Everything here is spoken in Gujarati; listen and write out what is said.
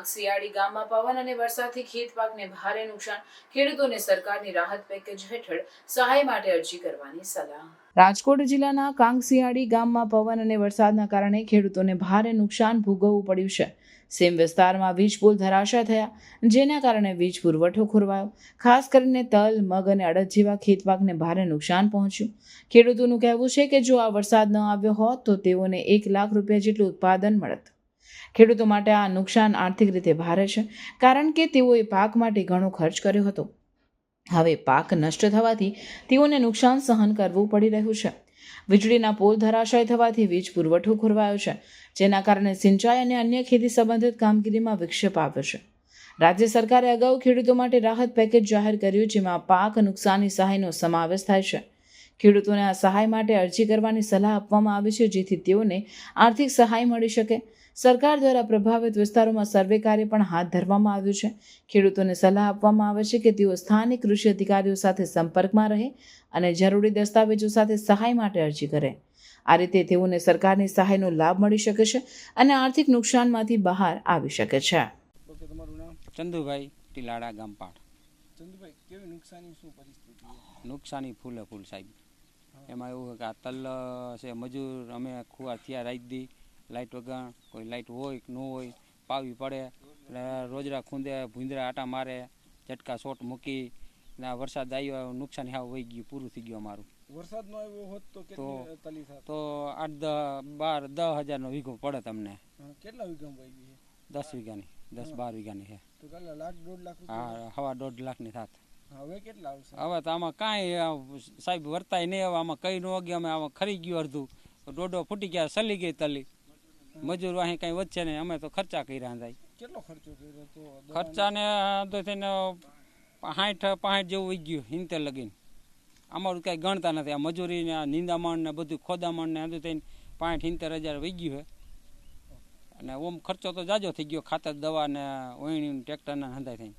કાંકસિયાળી ગામમાં પવન અને વરસાદથી ખેત પાકને ભારે નુકસાન, ખેડૂતોને સરકારની રાહત પેકેજ હેઠળ સહાય માટે અરજી કરવાની સલાહ. રાજકોટ જિલ્લાના કાંગસિયાળી ગામમાં પવન અને વરસાદના કારણે ખેડૂતોને ભારે નુકસાન ભોગવવું પડ્યું છે. સેમ વિસ્તારમાં વીજ પુલ ધરાશય થયા, જેના કારણે વીજ પુરવઠો ખોરવાયો. ખાસ કરીને તલ, મગ અને અડદ જેવા ખેતપાકને ભારે નુકસાન પહોંચ્યું. ખેડૂતોનું કહેવું છે કે જો આ વરસાદ ન આવ્યો હોત તો તેઓને એક લાખ રૂપિયા જેટલું ઉત્પાદન મળત. ખેડૂતો માટે આ નુકસાન આર્થિક રીતે ભારે છે, કારણ કે તેઓએ પાક માટે ઘણો ખર્ચ કર્યો હતો. હવે પાક નષ્ટ થવાથી તેઓને નુકસાન સહન કરવું પડી રહ્યું છે. વીજળીના પોલ ધરાશય થવાથી વીજ પુરવઠો ખોરવાયો છે, જેના કારણે સિંચાઈ અને અન્ય ખેતી સંબંધિત કામગીરીમાં વિક્ષેપ આવ્યો છે. રાજ્ય સરકારે અગાઉ ખેડૂતો માટે રાહત પેકેજ જાહેર કર્યું, જેમાં પાક નુકસાની સહાયનો સમાવેશ થાય છે. ખેડૂતોને આ સહાય માટે અરજી કરવાની સલાહ આપવામાં આવી છે જેથી તેઓને આર્થિક સહાય મળી શકે. સરકાર દ્વારા પ્રભાવિત વિસ્તારોમાં સર્વે કાર્ય પણ હાથ ધરવામાં આવ્યું છે. ખેડૂતોને સલાહ આપવામાં આવે છે કે તેઓ સ્થાનિક કૃષિ અધિકારીઓ સાથે સંપર્કમાં રહે અને જરૂરી દસ્તાવેજો સાથે સહાય માટે અરજી કરે. આ રીતે તેઓને સરકારની સહાયનો લાભ મળી શકે છે અને આર્થિક નુકસાનમાંથી બહાર આવી શકે છે. ઓકે તમારું નામ? ચંદુભાઈ ટીલાડા ગામપાડ ચંદુભાઈ કેવી નુકસાની શું પરિસ્થિતિ? નુકસાની ફૂલે ફૂલ સાહેબ. એમાં એવું કે આ તલ છે મજૂર અમે ખુવા થયા રાઈ દી લાઇટ વગર કોઈ લાઇટ હોય કે ન હોય પાવી પડે. એટલે રોજરા ખૂંદે ભૂંદરા આટા મારે ઝટકા શોટ મૂકી ને વરસાદ આવ્યો નુકસાન હાવ વહી ગયું પૂરું થઈ ગયું અમારું. વરસાદ નો આવ્યો હોત તો કેટલી તો આઠ દસ બાર દસ હજારનો વીઘો પડે તમને. કેટલા વીઘા વહી ગઈ દસ વીઘાની દસ બાર વીઘાની છે. લાખ દોઢ લાખ હા હવા દોઢ લાખની થાત. હવે કેટલા આવશે? હવે તો આમાં કાંઈ સાહેબ વર્તાય નહીં હવે આમાં કઈ ન વાગે અમે આમાં ખરી ગયું અડધું. ડોડો ફૂટી ગયા સલી ગઈ તલી. મજૂર અહીં કાંઈ વધશે નહીં અમે તો ખર્ચા કર્યા જાય કેટલો ખર્ચો કર્યો? ખર્ચાને તો થઈને સાઠ પાંઠ જેવું વહી ગયું હિંતે લગીને. અમારું કાંઈ ગણતા નથી. આ મજૂરી ને આ નિંદામણ ને બધું ખોદામણ ને બધું થઈને પાંઠ હિંતેર હજાર વહી ગયું હે. અને ઓમ ખર્ચો તો જાજો થઈ ગયો ખાતર દવા ને ઓયણી ટ્રેક્ટરના હંધાઈ થઈને.